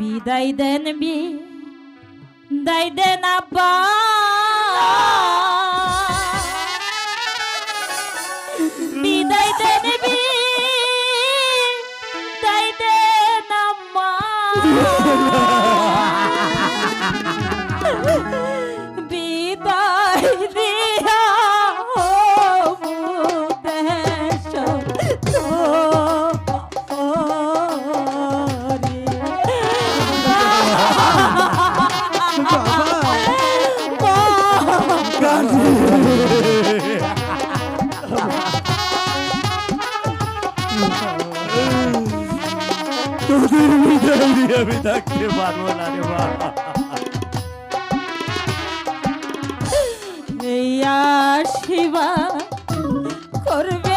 বিদায় দেন বিদায় দেন আব্বা। বিদায় দেন বিদায় দেন আম্মা। বিদায় দিয়া তোদের বিদায় দিয়ে আমি থাকতে পারব না রে বাবা শিবা করবে